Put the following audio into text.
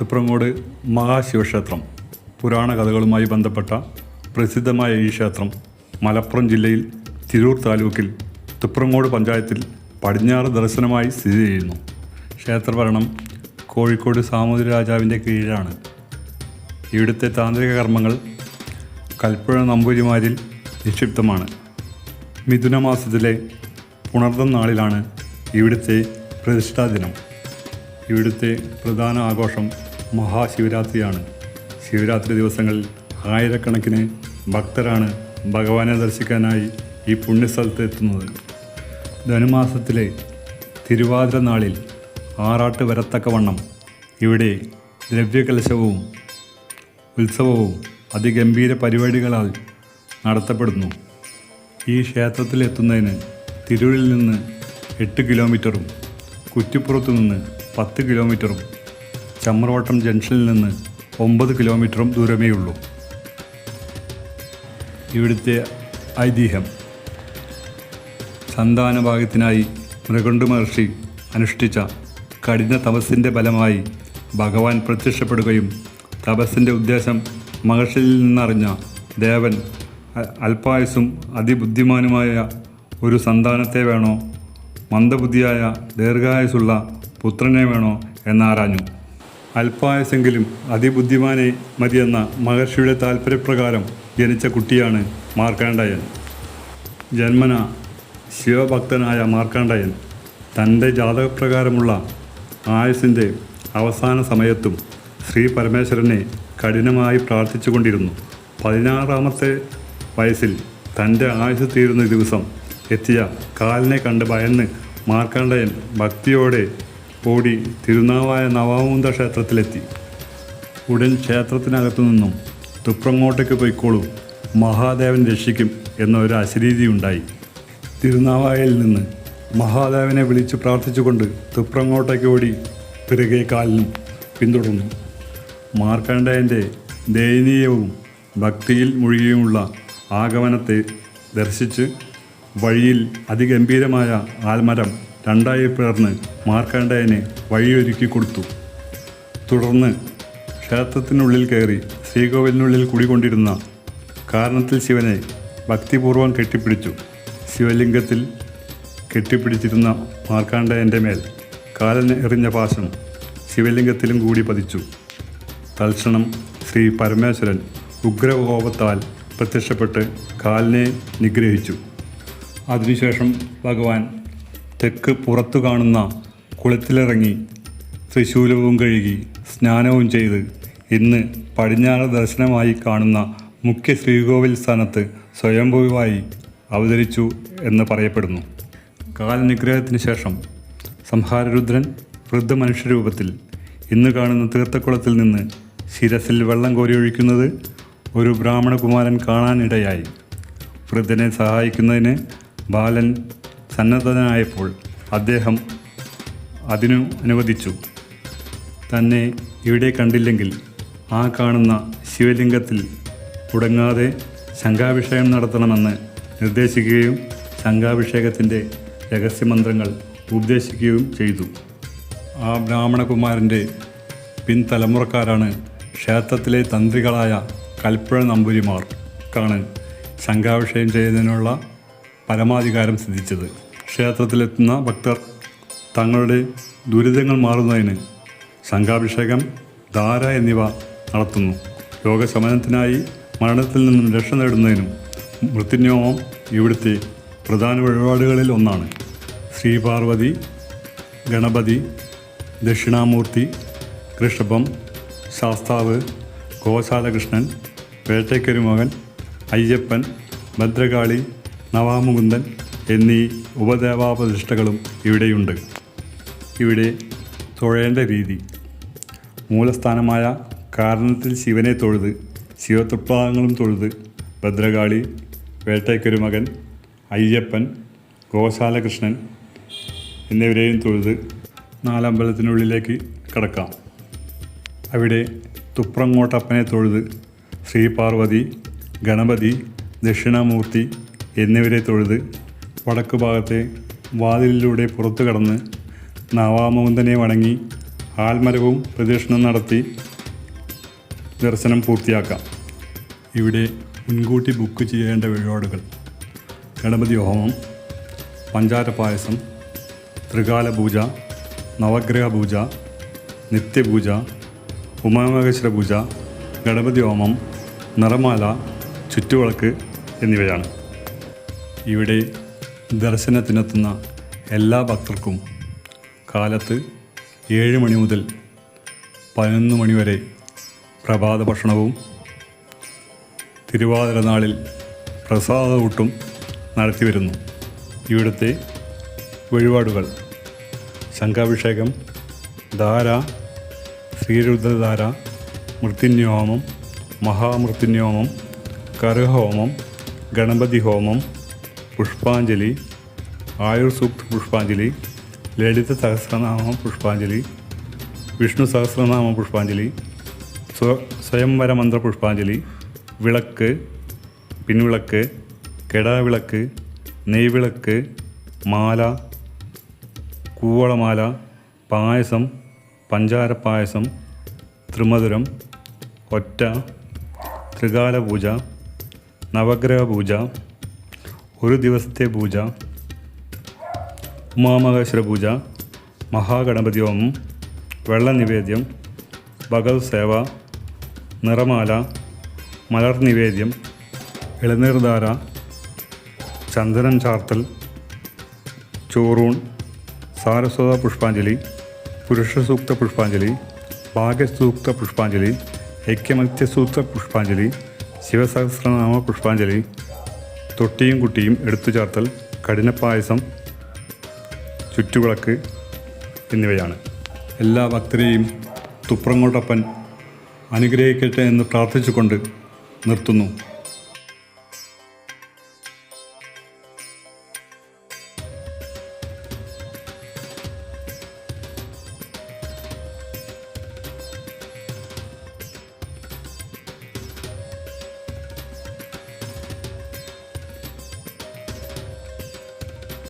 തുപ്രങ്ങോട് മഹാശിവക്ഷേത്രം പുരാണ കഥകളുമായി ബന്ധപ്പെട്ട പ്രസിദ്ധമായ ഈ ക്ഷേത്രം മലപ്പുറം ജില്ലയിൽ തിരൂർ താലൂക്കിൽ തിപ്രങ്ങോട് പഞ്ചായത്തിൽ പടിഞ്ഞാറ് ദർശനമായി സ്ഥിതി ചെയ്യുന്നു. ക്ഷേത്രഭരണം കോഴിക്കോട് സാമൂതിരി രാജാവിന്റെ കീഴിലാണ്. ഇവിടുത്തെ താന്ത്രിക കർമ്മങ്ങൾ കൽപ്പുഴ നമ്പൂരിമാരിൽ നിക്ഷിപ്തമാണ്. മിഥുന മാസത്തിലെ പുണർദം നാളിലാണ് ഇവിടുത്തെ പ്രതിഷ്ഠാ ദിനം ഇവിടുത്തെ പ്രധാന ആഘോഷം മഹാശിവരാത്രിയാണ്. ശിവരാത്രി ദിവസങ്ങളിൽ ആയിരക്കണക്കിന് ഭക്തരാണ് ഭഗവാനെ ദർശിക്കാനായി ഈ പുണ്യസ്ഥലത്ത് എത്തുന്നത്. ധനുമാസത്തിലെ തിരുവാതിര നാളിൽ ആറാട്ട് വരത്തക്കവണ്ണം ഇവിടെ ദ്രവ്യകലശവും ഉത്സവവും അതിഗംഭീര പരിപാടികളാൽ നടത്തപ്പെടുന്നു. ഈ ക്ഷേത്രത്തിലെത്തുന്നതിന് തിരൂരിൽ നിന്ന് എട്ട് കിലോമീറ്ററും കുറ്റിപ്പുറത്തു നിന്ന് പത്ത് കിലോമീറ്ററും ചമ്രവട്ടം ജംഗ്ഷനിൽ നിന്ന് ഒമ്പത് കിലോമീറ്ററും ദൂരമേ ഉള്ളൂ ഇവിടുത്തെ ഐതിഹ്യം. സന്താനഭാഗ്യത്തിനായി മൃഗണ്ടു മഹർഷി അനുഷ്ഠിച്ച കഠിന തപസ്സിന്റെ ഫലമായി ഭഗവാൻ പ്രത്യക്ഷപ്പെടുകയും തപസ്സിന്റെ ഉദ്ദേശം മഹർഷിയിൽ നിന്നറിഞ്ഞ ദേവൻ അല്പായുസും അതിബുദ്ധിമാനുമായ ഒരു സന്താനത്തെ വേണോ? മന്ദബുദ്ധിയായ ദീർഘായുസുള്ള പുത്രനെ വേണോ? എന്നാരാഞ്ഞു. അല്പായുസെങ്കിലും അതിബുദ്ധിമാനെ മതിയെന്ന മഹർഷിയുടെ താല്പര്യപ്രകാരം ജനിച്ച കുട്ടിയാണ് മാർക്കാണ്ഡയൻ. ജന്മന ശിവഭക്തനായ മാർക്കാണ്ഡയൻ. തന്റെ ജാതകപ്രകാരമുള്ള ആയുസിന്റെ അവസാന സമയത്തും ശ്രീ പരമേശ്വരനെ കഠിനമായി പ്രാർത്ഥിച്ചുകൊണ്ടിരുന്നു. പതിനാറാമത്തെ വയസ്സിൽ തന്റെ ആയുസ് തീരുന്ന ദിവസം എത്തിയ കാലിനെ കണ്ട് ഭയന്ന് മാർക്കാണ്ഡയൻ ഭക്തിയോടെ ഓടി തിരുനാവായ നവാമുന്ത ക്ഷേത്രത്തിലെത്തി. ഉടൻ ക്ഷേത്രത്തിനകത്തു നിന്നും തുപ്രങ്ങോട്ടേക്ക് പോയിക്കോളൂ. മഹാദേവൻ രക്ഷിക്കും എന്നൊരു അശരീതിയുണ്ടായി തിരുനാവായയിൽ നിന്ന് മഹാദേവനെ വിളിച്ചു പ്രാർത്ഥിച്ചുകൊണ്ട് തുപ്രങ്ങോട്ടേക്ക് ഓടി പിറകെ കാലിനും പിന്തുടർന്നു. മാർക്കണ്ഡയന്റെ ദയനീയവും ഭക്തിയിൽ മുഴുകിയുമുള്ള ആഗമനത്തെ ദർശിച്ച് വഴിയിൽ അതിഗംഭീരമായ ആൽമരം രണ്ടായി പിളർന്ന് മാർക്കാണ്ഡയനെ വഴിയൊരുക്കി കൊടുത്തു. തുടർന്ന് ക്ഷേത്രത്തിനുള്ളിൽ കയറി ശ്രീകോവിലിനുള്ളിൽ കുടികൊണ്ടിരുന്ന കാരണത്തിൽ ശിവനെ ഭക്തിപൂർവം കെട്ടിപ്പിടിച്ചു. ശിവലിംഗത്തിൽ കെട്ടിപ്പിടിച്ചിരുന്ന മാർക്കാണ്ഡയന്റെ മേൽ കാലന് എറിഞ്ഞ പാശം ശിവലിംഗത്തിലും കൂടി പതിച്ചു. തൽക്ഷണം ശ്രീ പരമേശ്വരൻ ഉഗ്രകോപത്താൽ പ്രത്യക്ഷപ്പെട്ട് കാലിനെ നിഗ്രഹിച്ചു. അതിനുശേഷം ഭഗവാൻ തെക്ക് പുറത്തു കാണുന്ന കുളത്തിലിറങ്ങി ത്രിശൂലവും കഴുകി സ്നാനവും ചെയ്ത് ഇന്ന് പടിഞ്ഞാറ് ദർശനമായി കാണുന്ന മുഖ്യ ശ്രീകോവിൽ സ്ഥാനത്ത് സ്വയംഭൂവായി അവതരിച്ചു എന്ന് പറയപ്പെടുന്നു. കാലനിഗ്രഹത്തിന് ശേഷം സംഹാരരുദ്രൻ വൃദ്ധ മനുഷ്യരൂപത്തിൽ ഇന്ന് കാണുന്ന തീർത്ഥക്കുളത്തിൽ നിന്ന് ശിരസിൽ വെള്ളം കോരിയൊഴിക്കുന്നത് ഒരു ബ്രാഹ്മണകുമാരൻ കാണാനിടയായി. വൃദ്ധനെ സഹായിക്കുന്നതിന് ബാലൻ സന്നദ്ധനായപ്പോൾ അദ്ദേഹം അതിനു അനുവദിച്ചു. തന്നെ ഇവിടെ കണ്ടില്ലെങ്കിൽ ആ കാണുന്ന ശിവലിംഗത്തിൽ തുടങ്ങാതെ ശംഖാഭിഷേകം നടത്തണമെന്ന് നിർദ്ദേശിക്കുകയും ശംഖാഭിഷേകത്തിന്റെ രഹസ്യമന്ത്രങ്ങൾ ഉപദേശിക്കുകയും ചെയ്തു. ആ ബ്രാഹ്മണകുമാരന്റെ പിൻതലമുറക്കാരാണ് ക്ഷേത്രത്തിലെ തന്ത്രികളായ കൽപ്പുഴ നമ്പൂരിമാർക്കാണ് ശംഖാഭിഷേകം ചെയ്യുന്നതിനുള്ള പരമാധികാരം സിദ്ധിച്ചത്. ക്ഷേത്രത്തിലെത്തുന്ന ഭക്തർ തങ്ങളുടെ ദുരിതങ്ങൾ മാറുന്നതിന് സംഘാഭിഷേകം ധാര എന്നിവ നടത്തുന്നു. രോഗശമനത്തിനായി മരണത്തിൽ നിന്നും രക്ഷ നേടുന്നതിനും മൃത്യുന്യോമം ഇവിടുത്തെ പ്രധാന വഴിപാടുകളിൽ ഒന്നാണ്. ശ്രീപാർവതി ഗണപതി ദക്ഷിണാമൂർത്തി ഋഷഭം ശാസ്താവ് ഗോശാലകൃഷ്ണൻ വേട്ടയ്ക്കരുമകൻ അയ്യപ്പൻ ഭദ്രകാളി നവാമുകുന്ദൻ എന്നീ ഉപദേവാപ്രതിഷ്ഠകളും ഇവിടെയുണ്ട്. ഇവിടെ തൊഴേണ്ട രീതി. മൂലസ്ഥാനമായ കാരണത്തിൽ ശിവനെ തൊഴുത് ശിവതൃപ്പാദങ്ങളും തൊഴുത് ഭദ്രകാളി വേട്ടയ്ക്കൊരുമകൻ അയ്യപ്പൻ ഗോശാലകൃഷ്ണൻ എന്നിവരെയും തൊഴുത് നാലമ്പലത്തിനുള്ളിലേക്ക് കടക്കാം. അവിടെ തുപ്രങ്ങോട്ടപ്പനെ തൊഴുത് ശ്രീപാർവതി ഗണപതി ദക്ഷിണാമൂർത്തി എന്നിവരെ തൊഴുത് വടക്ക് ഭാഗത്തെ വാതിലിലൂടെ പുറത്തു കടന്ന് നവാമുകുന്ദനെ വണങ്ങി ആൽമരവും പ്രദക്ഷിണം നടത്തി ദർശനം പൂർത്തിയാക്കാം. ഇവിടെ മുൻകൂട്ടി ബുക്ക് ചെയ്യേണ്ട വഴിപാടുകൾ. ഗണപതി ഹോമം പഞ്ചാര പായസം ത്രികാല പൂജ നവഗ്രഹ പൂജ നിത്യപൂജ ഉമാമഹേശ്വര പൂജ ഗണപതി ഹോമം നിറമാല ചുറ്റുവിളക്ക് എന്നിവയാണ്. ഇവിടെ ദർശനത്തിനെത്തുന്ന എല്ലാ ഭക്തർക്കും കാലത്ത് ഏഴ് മണി മുതൽ പതിനൊന്ന് മണി വരെ പ്രഭാത ഭക്ഷണവും തിരുവാതിര നാളിൽ പ്രസാദകൂട്ടും നടത്തിവരുന്നു ഇവിടുത്തെ വഴിപാടുകൾ. ശംഖാഭിഷേകം ധാര ശ്രീരുദ്രധാര മൃത്യുന്യോമം മഹാമൃത്യുന്യോമം കരഹോമം ഗണപതി ഹോമം പുഷ്പാഞ്ജലി ആയുർ സൂക്ത് പുഷ്പാഞ്ജലി ലളിത സഹസ്രനാമ പുഷ്പാഞ്ജലി വിഷ്ണു സഹസ്രനാമ പുഷ്പാഞ്ജലി സ്വ സ്വയംവര മന്ത്ര പുഷ്പാഞ്ജലി വിളക്ക് പിൻവിളക്ക് കെടാവിളക്ക് നെയ്വിളക്ക് മാല കൂവളമാല പായസം പഞ്ചാരപ്പായസം ത്രിമധുരം ഒറ്റ ത്രികാല പൂജ നവഗ്രഹ പൂജ ഒരു ദിവസത്തെ പൂജ ഉമാമഹേശ്വര പൂജ മഹാഗണപതി ഹോമം വെള്ള നിവേദ്യം ഭഗവത് സേവ നിറമാല മലർ നിവേദ്യം ഇളനീർധാര ചന്ദനം ചാർത്തൽ ചോറൂൺ സാരസ്വത പുഷ്പാഞ്ജലി പുരുഷസൂക്ത പുഷ്പാഞ്ജലി ഭാഗ്യസൂക്ത പുഷ്പാഞ്ജലി ഐക്യമത്യസൂക്ത പുഷ്പാഞ്ജലി ശിവസഹസ്രനാമ പുഷ്പാഞ്ജലി തൊട്ടിയും കുട്ടിയും എടുത്തു ചേർത്തൽ കഠിനപ്പായസം ചുറ്റുവിളക്ക് എന്നിവയാണ്. എല്ലാ ഭക്തരെയും തുപ്രങ്ങോട്ടപ്പൻ അനുഗ്രഹിക്കട്ടെ എന്ന് പ്രാർത്ഥിച്ചുകൊണ്ട് നിർത്തുന്നു.